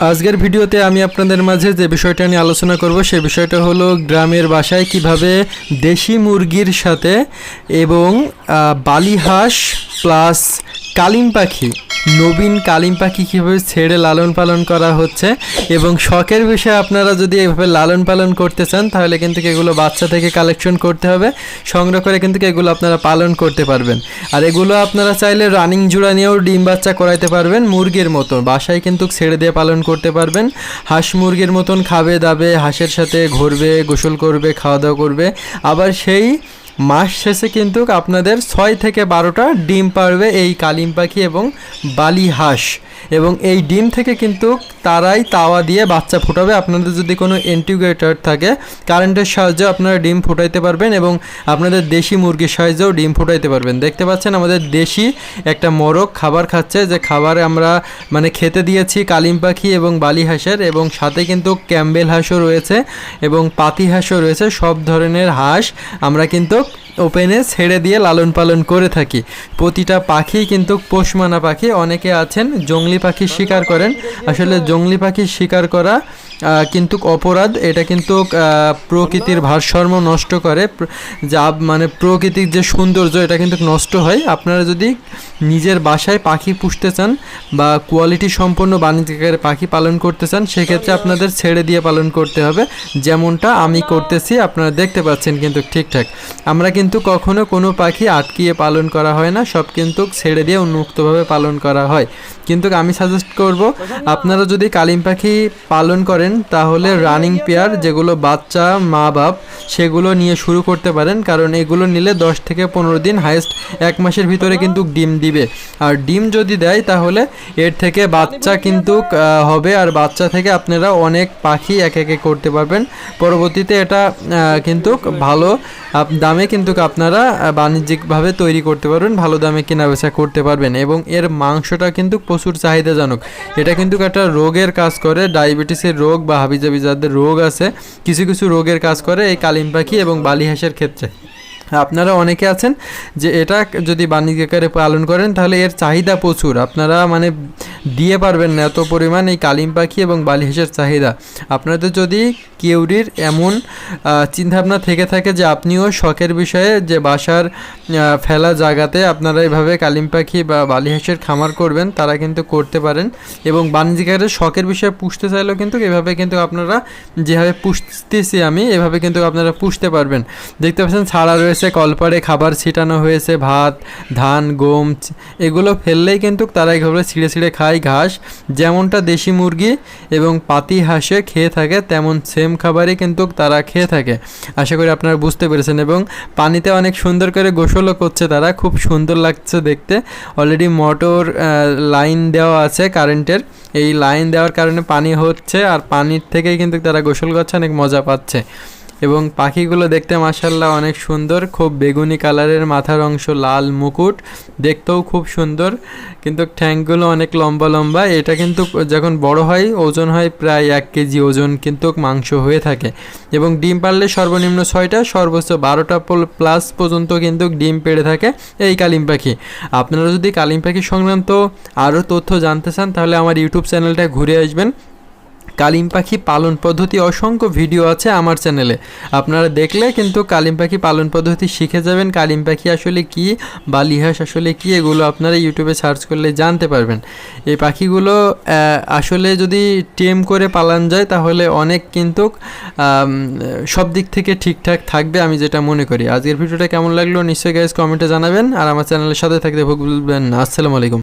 আজকের ভিডিওতে আমি আপনাদের মাঝে যে বিষয়টা নিয়ে আলোচনা করব, সে বিষয়টা হলো গ্রামের বাসায় কীভাবে দেশি মুরগির সাথে এবং বালি হাঁস প্লাস কালিম পাখি নবীন কালিম পাখি কীভাবে ছেড়ে লালন পালন করা হচ্ছে এবং শখের বিষয়ে আপনারা যদি এভাবে লালন পালন করতে চান, তাহলে কিন্তু এগুলো বাচ্চা থেকে কালেকশন করতে হবে। সংগ্রহ করে কিন্তু এগুলো আপনারা পালন করতে পারবেন। আর এগুলো আপনারা চাইলে রানিং জোড়া নিয়েও ডিম বাচ্চা করাইতে পারবেন, মুরগির মতো। বাসায় কিন্তু ছেড়ে দিয়ে পালন করতে পারবেন। হাঁস মুরগির মতন খাবে, দাবে, হাঁসের সাথে ঘুরবে, গোসল করবে খাওয়া দাওয়া করবে। আবার সেই মাস শেষে কিন্তু আপনাদের ছয় থেকে বারোটা ডিম পারবে এই কালিম পাখি এবং বালি হাঁস। এবং এই ডিম থেকে কিন্তু তারাই তাওয়া দিয়ে বাচ্চা ফোটাবে। আপনাদের যদি কোনো ইন্টিগ্রেটর থাকে কারেন্টের সাহায্যে আপনারা ডিম ফুটাইতে পারবেন এবং আপনাদের দেশি মুরগির সাহায্যেও ডিম ফুটাইতে পারবেন। দেখতে পাচ্ছেন আমাদের দেশি একটা মোরগ খাবার খাচ্ছে, যে খাবারে আমরা মানে খেতে দিয়েছি কালিম পাখি এবং বালি হাঁসের এবং সাথে কিন্তু ক্যাম্বেল হাঁসও রয়েছে এবং পাতি হাঁসও রয়েছে। সব ধরনের হাঁস আমরা কিন্তু ওপেনে ছেড়ে দিয়ে লালন পালন করে থাকি। প্রতিটা পাখি কিন্তু পোষমানা পাখি। অনেকে আছেন, জংলি পাখি শিকার করেন। আসলে জংলি পাখি শিকার করা কিন্তু অপরাধ, এটা কিন্তু প্রকৃতির ভারসাম্য নষ্ট করে। যা মানে প্রকৃতির যে সৌন্দর্য, এটা কিন্তু নষ্ট হয়। আপনারা যদি নিজের বাসায় পাখি পুষতে চান বা কোয়ালিটি সম্পন্ন বাণিজ্যিকের পাখি পালন করতে চান, সেক্ষেত্রে আপনাদের ছেড়ে দিয়ে পালন করতে হবে। যেমনটা আমি করতেছি, আপনারা দেখতে পাচ্ছেন কিন্তু ঠিকঠাক। আমরা কিন্তু কখনো কোনো পাখি আটকিয়ে পালন করা হয় না, সব কিন্তু ছেড়ে দিয়ে উন্মুক্তভাবে পালন করা হয়। কিন্তু আমি সাজেস্ট করব, আপনারা যদি কালিম পাখি পালন করেন তাহলে রানিং পেয়ার যেগুলো বাচ্চা মা বাপ সেগুলো নিয়ে শুরু করতে পারেন, কারণ এগুলো নিলে দশ থেকে পনেরো দিন হাইস্ট এক মাসের ভিতরে কিন্তু ডিম দিবে। আর ডিম যদি দেয় তাহলে এর থেকে বাচ্চা কিন্তু হবে। আর বাচ্চা থেকে আপনারা অনেক পাখি এক একে করতে পারবেন। পরবর্তীতে এটা কিন্তু ভালো দামে কিন্তু আপনারা বাণিজ্যিকভাবে তৈরি করতে পারবেন, ভালো দামে কেনা বেচা করতে পারবেন। এবং এর মাংসটা কিন্তু প্রচুর চাহিদাজনক। এটা কিন্তু একটা রোগের কাজ করে, ডায়াবেটিসের রোগ বা হাবিজাবি যাদের রোগ আছে, কিছু কিছু রোগের কাজ করে, এই কালিম পাখি এবং বালি হাঁসের ক্ষেত্রে। আপনারা অনেকে আছেন যে এটা যদি বাণিজ্য আকারে পালন করেন, তাহলে এর চাহিদা প্রচুর। আপনারা মানে দিয়ে পারবেন না এত পরিমাণ এই কালিম পাখি এবং বালি বালিহাঁসের চাহিদা। আপনাদের যদি কেউরির এমন চিন্তাভাবনা থেকে থাকে যে আপনিও শখের বিষয়ে যে বাসার ফেলা জায়গাতে আপনারা এভাবে কালিম পাখি বা বালি বালিহাঁসের খামার করবেন, তারা কিন্তু করতে পারেন এবং বাণিজ্যিক আকারে শখের বিষয়ে পুষতে চাইলেও কিন্তু এভাবে কিন্তু আপনারা যেভাবে পুষতেছি আমি, এভাবে কিন্তু আপনারা পুষতে পারবেন। দেখতে পাচ্ছেন ছাড়া রয়েছে কলপারে খাবার ছিটানো হয়েছে, ভাত, ধান, গম, এগুলো ফেললেই কিন্তু তারা এইভাবে ছিঁড়ে ছিঁড়ে খায় ঘাস। যেমনটা দেশি মুরগি এবং পাতি হাঁসে খেয়ে থাকে, তেমন সেম খাবারই কিন্তু তারা খেয়ে থাকে। আশা করি আপনারা বুঝতে পেরেছেন এবং পানিতে অনেক সুন্দর করে গোসলও করছে তারা, খুব সুন্দর লাগছে দেখতে। অলরেডি মোটর লাইন দেওয়া আছে কারেন্টের এই লাইন দেওয়ার কারণে পানি হচ্ছে আর পানির থেকেই কিন্তু তারা গোসল করছে, অনেক মজা পাচ্ছে। এবং পাখিগুলো দেখতে মাসাল্লাহ অনেক সুন্দর, খুব বেগুনি কালারের, মাথার অংশ লাল, মুকুট, দেখতেও খুব সুন্দর, কিন্তু ঠ্যাংগুলো অনেক লম্বা লম্বা, এটা কিন্তু যখন বড় হয়, ওজন হয় প্রায় এক কেজি ওজন কিন্তু মাংস হয়ে থাকে। এবং ডিম পারলে সর্বনিম্ন ছয়টা, সর্বোচ্চ বারোটা প্লাস পর্যন্ত কিন্তু ডিম পেড়ে থাকে এই কালিম পাখি। আপনারা যদি কালিম পাখি সংক্রান্ত আরও তথ্য জানতে চান, তাহলে আমার ইউটিউব চ্যানেলটা ঘুরে আসবেন। কালিম পাখি পালন পদ্ধতি অসংখ্য ভিডিও আছে আমার চ্যানেলে। আপনারা দেখলে কিন্তু কালিম পাখি পালন পদ্ধতি শিখে যাবেন। কালিম পাখি আসলে কি বা লিহাস আসলে কি এগুলো আপনারা ইউটিউবে সার্চ করলে জানতে পারবেন। এই পাখিগুলো আসলে যদি টেম করে পালান যায় তাহলে অনেক কিন্তু সব দিক থেকে ঠিকঠাক থাকবে আমি যেটা মনে করি। আজকের ভিডিওটা কেমন লাগল নিশ্চয়ই গাইজ কমেন্টে জানাবেন। আর আমার চ্যানেলের সাথে থাকতে ভুলবেন না। আসসালামু আলাইকুম।